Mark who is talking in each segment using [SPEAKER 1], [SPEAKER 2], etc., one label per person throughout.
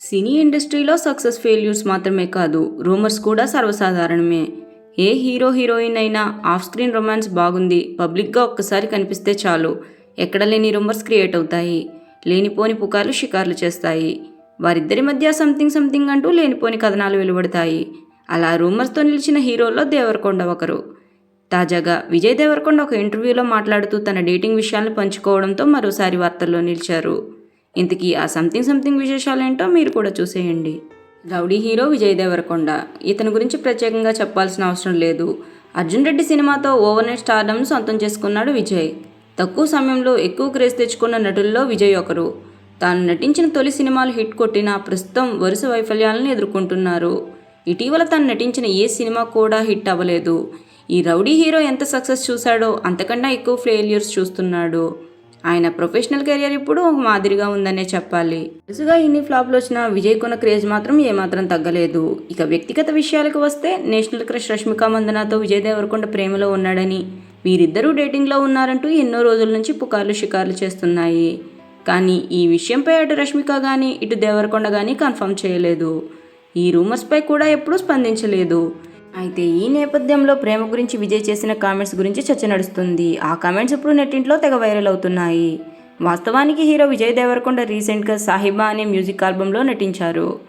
[SPEAKER 1] సినీ ఇండస్ట్రీలో success failures మాత్రమే కాదు రూమర్స్ కూడా సర్వసాధారణమే. ఏ హీరో హీరోయిన్ అయినా ఆఫ్ స్క్రీన్ రొమాన్స్ బాగుంది పబ్లిక్గా ఒక్కసారి కనిపిస్తే చాలు. ఎక్కడ లేని రూమర్స్ క్రియేట్ అవుతాయి లేనిపోని పుకార్లు షికార్లు చేస్తాయి. వారిద్దరి మధ్య సంథింగ్ సంథింగ్ అంటూ లేనిపోని కథనాలు వెలువడతాయి. అలా రూమర్స్తో నిలిచిన హీరోల్లో దేవరకొండ ఒకరు. తాజాగా విజయ్ దేవరకొండ ఒక ఇంటర్వ్యూలో మాట్లాడుతూ తన డేటింగ్ విషయాలను పంచుకోవడంతో మరోసారి వార్తల్లో నిలిచారు. ఇంతకీ ఆ సంథింగ్ సంథింగ్ విశేషాలేంటో మీరు కూడా చూసేయండి. Rowdy hero Vijay Deverakonda. ఇతని గురించి ప్రత్యేకంగా చెప్పాల్సిన అవసరం లేదు. అర్జున్ రెడ్డి సినిమాతో ఓవర్ నైట్ సొంతం చేసుకున్నాడు విజయ్. తక్కువ సమయంలో ఎక్కువ క్రేజ్ తెచ్చుకున్న నటుల్లో విజయ్ ఒకరు. తాను నటించిన తొలి సినిమాలు హిట్ కొట్టిన ప్రస్తుతం వరుస వైఫల్యాలను ఎదుర్కొంటున్నారు. ఇటీవల తను నటించిన ఏ సినిమా కూడా హిట్ అవ్వలేదు. ఈ రౌడీ హీరో ఎంత సక్సెస్ చూశాడో అంతకన్నా ఎక్కువ ఫెయిల్యూర్స్ చూస్తున్నాడు. ఆయన ప్రొఫెషనల్ కెరియర్ ఇప్పుడు ఒక మాదిరిగా ఉందనే చెప్పాలి. వరుసగా ఇన్ని ఫ్లాప్లు వచ్చిన విజయ్ కొన క్రేజ్ మాత్రం ఏమాత్రం తగ్గలేదు. ఇక వ్యక్తిగత విషయాలకు వస్తే నేషనల్ క్రష్ రష్మిక మందనాతో విజయ్ దేవరకొండ ప్రేమలో ఉన్నాడని. వీరిద్దరూ డేటింగ్లో ఉన్నారంటూ ఎన్నో రోజుల నుంచి పుకార్లు షికార్లు చేస్తున్నాయి. కానీ ఈ విషయంపై అటు రష్మిక కానీ ఇటు దేవరకొండ కానీ కన్ఫర్మ్ చేయలేదు. ఈ రూమర్స్పై కూడా ఎప్పుడూ స్పందించలేదు. అయితే ఈ నేపథ్యంలో ప్రేమ గురించి విజయ్ చేసిన కామెంట్స్ గురించి చర్చ నడుస్తుంది. ఆ కామెంట్స్ ఇప్పుడు నెట్టింట్లో తెగ వైరల్ అవుతున్నాయి. వాస్తవానికి హీరో విజయ్ దేవరకొండ రీసెంట్గా సాహిబా అనే మ్యూజిక్ ఆల్బంలో నటించారు.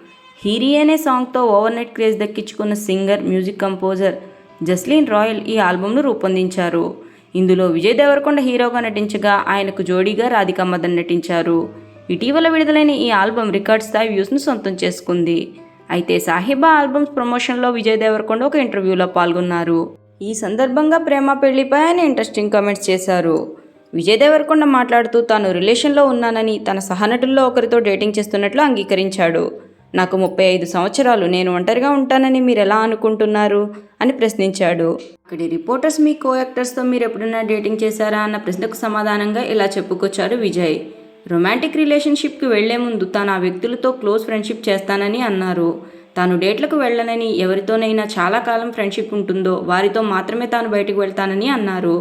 [SPEAKER 1] హీరీ అనే సాంగ్తో ఓవర్ నైట్ క్రేజ్ దక్కించుకున్న singer music composer Jasleen Royal ఈ ఆల్బంను రూపొందించారు. ఇందులో విజయ్ దేవరకొండ హీరోగా నటించగా ఆయనకు జోడీగా రాధికా మదన్ నటించారు. ఇటీవల విడుదలైన ఈ ఆల్బం రికార్డ్ స్థాయి వ్యూస్ను సొంతం చేసుకుంది. అయితే సాహిబా ఆల్బమ్స్ ప్రమోషన్లో విజయ్ దేవరకొండ ఒక ఇంటర్వ్యూలో పాల్గొన్నారు. ఈ సందర్భంగా ప్రేమ పెళ్ళిపై ఆయన ఇంట్రెస్టింగ్ కామెంట్స్ చేశారు. విజయ్ దేవరకొండ మాట్లాడుతూ తాను రిలేషన్లో ఉన్నానని తన సహనటుల్లో ఒకరితో డేటింగ్ చేస్తున్నట్లు అంగీకరించాడు. నాకు ముప్పై ఐదు సంవత్సరాలు నేను ఒంటరిగా ఉంటానని మీరు ఎలా అనుకుంటున్నారు? అని ప్రశ్నించాడు. అక్కడి రిపోర్టర్స్ మీ కో యాక్టర్స్తో మీరు ఎప్పుడైనా డేటింగ్ చేశారా? అన్న ప్రశ్నకు సమాధానంగా ఇలా చెప్పుకొచ్చారు విజయ్. రొమాంటిక్ రిలేషన్షిప్కి వెళ్ళే ముందు తాను ఆ వ్యక్తులతో క్లోజ్ ఫ్రెండ్షిప్ చేస్తానని అన్నారు. తాను డేట్లకు వెళ్ళనని ఎవరితోనైనా చాలా కాలం ఫ్రెండ్షిప్ ఉంటుందో వారితో మాత్రమే తాను బయటకు వెళ్తానని అన్నారు.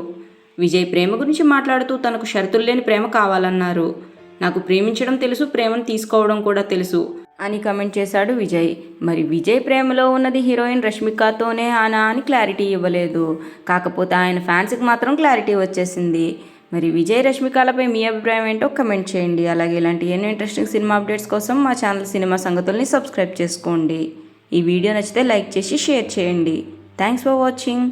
[SPEAKER 1] విజయ్ ప్రేమ గురించి మాట్లాడుతూ తనకు షరతులు లేని ప్రేమ కావాలన్నారు. నాకు ప్రేమించడం తెలుసు ప్రేమను తీసుకోవడం కూడా తెలుసు అని కమెంట్ చేశాడు విజయ్. మరి విజయ్ ప్రేమలో ఉన్నది హీరోయిన్ రష్మికతోనే ఆనా అని క్లారిటీ ఇవ్వలేదు. కాకపోతే ఆయన ఫ్యాన్స్కి మాత్రం క్లారిటీ వచ్చేసింది. మరి విజయ్ రష్మికాలపై మీ అభిప్రాయం ఏంటో కమెంట్ చేయండి. అలాగే ఇలాంటి ఎన్నో ఇంట్రెస్టింగ్ సినిమా అప్డేట్స్ కోసం మా ఛానల్ సినిమా సంగతుల్ని సబ్స్క్రైబ్ చేసుకోండి. ఈ వీడియో నచ్చితే లైక్ చేసి షేర్ చేయండి. Thanks for watching